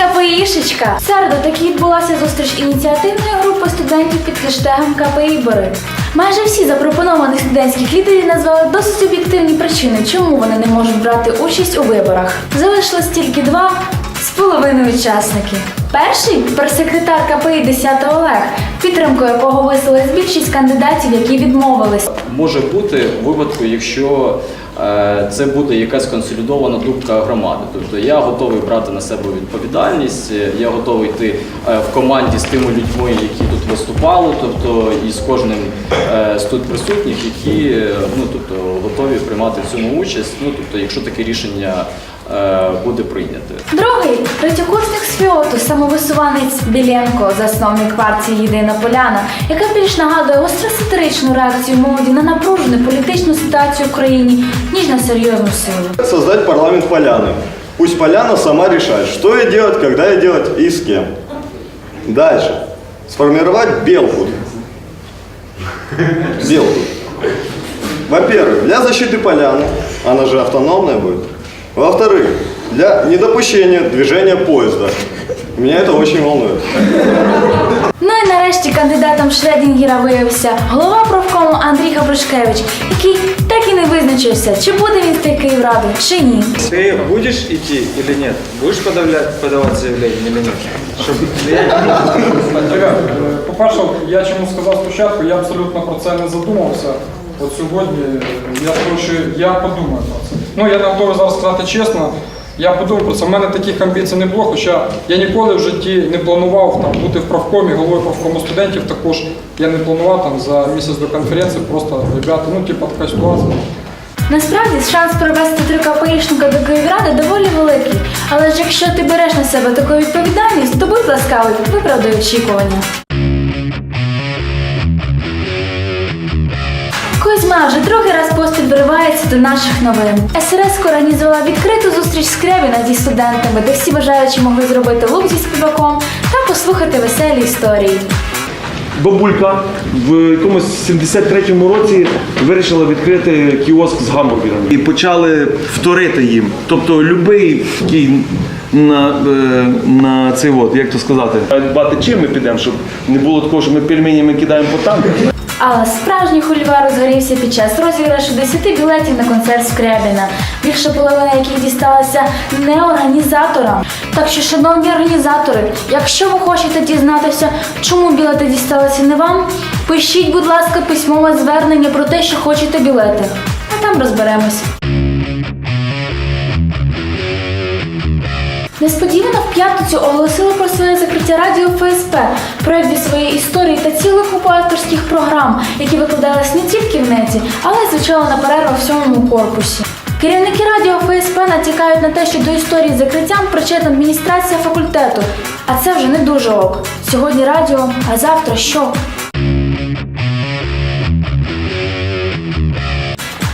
КПІшечка. В середу таки відбулася зустріч ініціативної групи студентів під хештегом КПІ Бори. Майже всі запропоновані студентських лідерів назвали досить об'єктивні причини, чому вони не можуть брати участь у виборах. Залишилось тільки два з половиною учасники. Перший прес-секретар КПІ 10 Олег, підтримкою якого висловилась більшість кандидатів, які відмовились. Може бути у випадку, якщо е, це буде якась консолідована думка громади. Тобто я готовий брати на себе відповідальність, е, я готовий йти е, в команді з тими людьми, які тут виступали, тобто і з кожним з тут присутніх, які ну, тобто, готові приймати в цьому участь. Ну, тобто, якщо таке рішення буде прийнято. Другий третьокурсник з Фіоту, самовисуванець Біленко, засновник партії Єдина Поляна, яка більш нагадує гостро-сатиричну реакцію молоді на напружену політичну ситуацію в країні, ніж на серйозну силу. Создать парламент Поляны. Пусть Поляна сама решает, что ей делать, когда ей делать и с кем. Дальше. Сформировать Белхуд. Белхуд. Во-первых, для защиты Поляны, она же автономная будет. Во-вторых, для недопущения движения поезда. Меня это очень волнует. Ну і нарешті кандидатом в Шредінгера виявився голова профкому Андрій Габришкевич, який так і не визначився, чи буде він в Київраду, чи ні. Ты будешь идти или нет? Будешь подавлять, подавать заявление или нет? Чтобы Ребят, е, по-перше, я чому сказав спочатку, я абсолютно про це не задумався. От сьогодні я хочу, я подумаю про це. Ну я не готовий зараз сказати чесно. Я подумав про це. У мене таких амбіцій не було, хоча я ніколи в житті не планував там бути в правкомі, головою правкому студентів. Також я не планував там за місяць до конференції. Просто ребята, ну типа така ситуація. Насправді шанс привести три КПІшника до Київради доволі великий. Але ж якщо ти береш на себе таку відповідальність, то будь ласкавий, виправдай очікування. Кузьма вже другий раз поспіль виривається до наших новин. СРС організувала відкриту зустріч з Кревіна зі студентами, де всі бажаючі могли зробити лук зі співаком та послухати веселі історії. Бабулька в якомусь 73-му році вирішила відкрити кіоск з гамбургерами. І почали вторити їм. Тобто любий такий на, е, на цей от, як то сказати, дбати чим ми підемо, щоб не було такого, що ми пельменями кидаємо по танках. Але справжній хульвар розгорівся під час розіграшу 10 білетів на концерт Скрябіна, більша половина яких дісталася не організаторам. Так що, шановні організатори, якщо ви хочете дізнатися, чому білети дісталися не вам, пишіть, будь ласка, письмове звернення про те, що хочете білети. А там розберемось. Несподівано в п'ятницю оголосили про своє закриття радіо ФСП, проєкт зі своєї історії та цілу купу авторських програм, які викладались не тільки в неті, але й звучали на перервах в сьомому корпусі. Керівники радіо ФСП натякають на те, що до історії закриттям причетна адміністрація факультету. А це вже не дуже ок. Сьогодні радіо, а завтра що?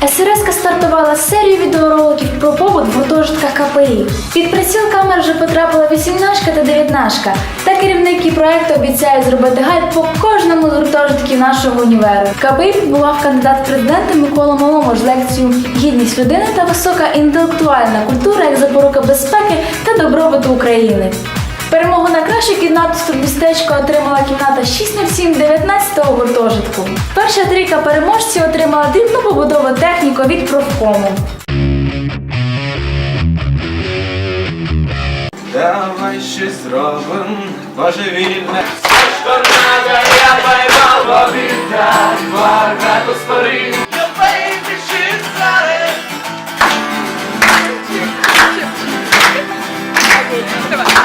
СРС стартувала серію відеороликів про побут в гуртожитках КПІ. Під приціл камер вже потрапила вісімнашка та дев'ятнашка. Та керівники проекту обіцяють зробити гайд по кожному з гуртожитків нашого універу. КПІ побував кандидат в президенти Микола Маломож з лекцією Гідність людини та висока інтелектуальна культура як запорука безпеки та добробуту України. Перемогу на краще кімнату містечко отримала кімната 607 19-го гуртожитку. Перша трійка переможців отримала дрібну побудову техніку від профкому. Давай щось зробим божевільне. З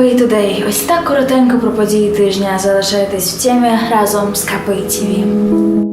був Тудей. Ось так коротенько про події тижня. Залишайтесь в темі разом з КПІ ТВ.